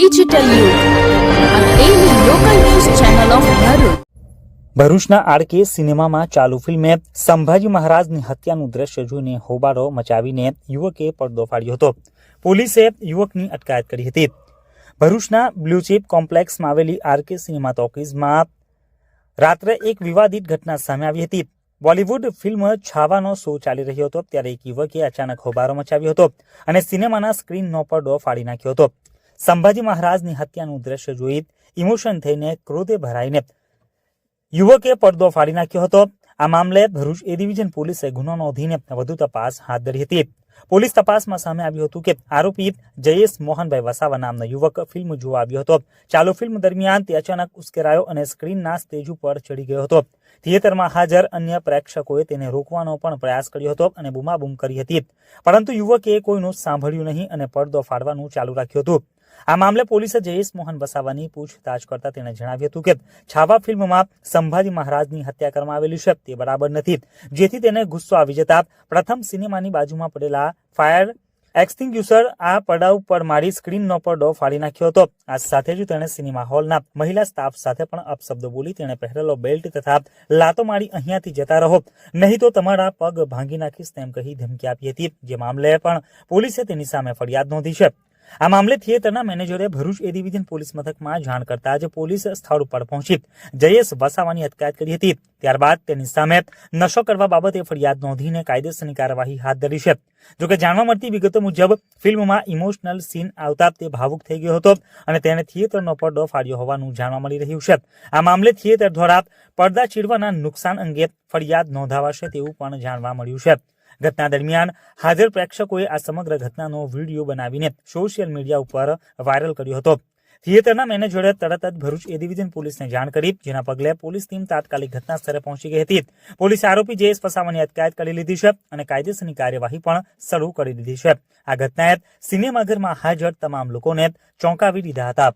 Digital યુગ આ ભરૂચના આરકે સિનેમામાં ચાલુ ફિલ્મે સંભાજી મહારાજની હત્યાનું દ્રશ્ય જોઈને હોબાળો મચાવીને યુવકે પડદો ફાડ્યો હતો. પોલીસે યુવકની અટકાયત કરી હતી. ભરૂચના બ્લુચીપ કોમ્પ્લેક્સમાં આવેલી આરકે સિનેમા ટોકીઝમાં રાત્રે એક વિવાદિત ઘટના સામે આવી હતી. બોલિવૂડ ફિલ્મ છાવાનો શો ચાલી રહ્યો હતો, ત્યારે એક યુવકે અચાનક હોબાળો મચાવ્યો હતો અને સિનેમાના સ્ક્રીનનો પડદો ફાડી નાખ્યો હતો. સંભાજી મહારાજની હત્યાનું દ્રશ્ય જોઈ ઇમોશન થઈને ક્રોધે ભરાઈને યુવકે પડદો ફાડી નાખ્યો હતો. આ મામલે ભરૂચ એ ડિવિઝન પોલીસે ગુનો નોંધીને વધુ તપાસ હાથ ધરી હતી. પોલીસ તપાસમાં સામે આવ્યું હતું કે આરોપી જયેશ મોહનભાઈ વસાવા નામનો યુવક ફિલ્મ જોવા આવ્યો હતો. ચાલુ ફિલ્મ દરમિયાન તે અચાનક ઉશ્કેરાયો અને સ્ક્રીનના સ્ટેજ ઉપર ચડી ગયો હતો. થિયેટરમાં હાજર અન્ય પ્રેક્ષકોએ તેને રોકવાનો પણ પ્રયાસ કર્યો હતો અને બૂમાબૂમ કરી હતી. પરંતુ યુવકે કોઈનું સાંભળ્યું નહીં અને પડદો ફાડવાનું ચાલુ રાખ્યું હતું. આ મામલે પોલીસે જયેશ મોહન વસાવાની પૂછતાછ કરતા તેણે જણાવ્યું હતું કે છાવા ફિલ્મમાં સંભાજી મહારાજની હત્યા કરવામાં આવેલી છે. તે બરાબર નથી. જેથી તેને ગુસ્સો આવી જતા પ્રથમ સિનેમાની બાજુમાં પડેલા ફાયર એક્સટિંગ્યુશર આ પડાવ પર મારી સ્ક્રીનનો પડો ફાડી નાખ્યો હતો. આ સાથે જ તેણે સિનેમા હોલના મહિલા સ્ટાફ સાથે પણ અપશબ્દો બોલી તેણે પહેરેલો બેલ્ટ તથા લાતો મારી અહીંયાથી જતા રહો. નહીં તો તમારા પગ ભાંગી નાખીશ તેમ કહી ધમકી આપી હતી. જે મામલે પણ પોલીસે તેની સામે ફરિયાદ નોંધી છે. આ મામલે થિયેટરના મેનેજરે ભરૂચ એ પોલીસ મથકમાં જાણ કરતા જ પોલીસ સ્થળ ઉપર પહોંચી જયેશ વસાવાની અટકાયત કરી હતી. ત્યારબાદ તેની સામે નશો કરવા બાબતે ફરિયાદ નોંધીને કાયદેસરની કાર્યવાહી હાથ ધરી છે. જોકે જાણવા મળતી વિગતો મુજબ, ફિલ્મમાં ઇમોશનલ સીન આવતા તે ભાવુક થઈ ગયો હતો અને તેને થિયેટરનો પડદો ફાડ્યો હોવાનું જાણવા મળી રહ્યું છે. આ મામલે થિયેટર દ્વારા પડદા ચીડવાના નુકસાન અંગે ફરિયાદ નોંધાવાશે તેવું પણ જાણવા મળ્યું છે. ઘટના દરમિયાન હાજર પ્રેક્ષકોએ આ સમગ્ર ઘટનાનો વીડિયો બનાવીને સોશિયલ મીડિયા ઉપર વાયરલ કર્યો હતો. થિયેટરના મેનેજરે તરત જ ભરૂચ એ ડિવિઝન પોલીસને જાણ કરી, જેના પગલે પોલીસ ટીમ તાત્કાલિક ઘટના સ્થળે પહોંચી ગઈ હતી. પોલીસે આરોપી જયેશ વસાવાની અટકાયત કરી લીધી છે અને કાયદેસરની કાર્યવાહી પણ શરૂ કરી દીધી છે. આ ઘટનાએ સિનેમાઘરમાં હાજર તમામ લોકોને ચોંકાવી દીધા હતા.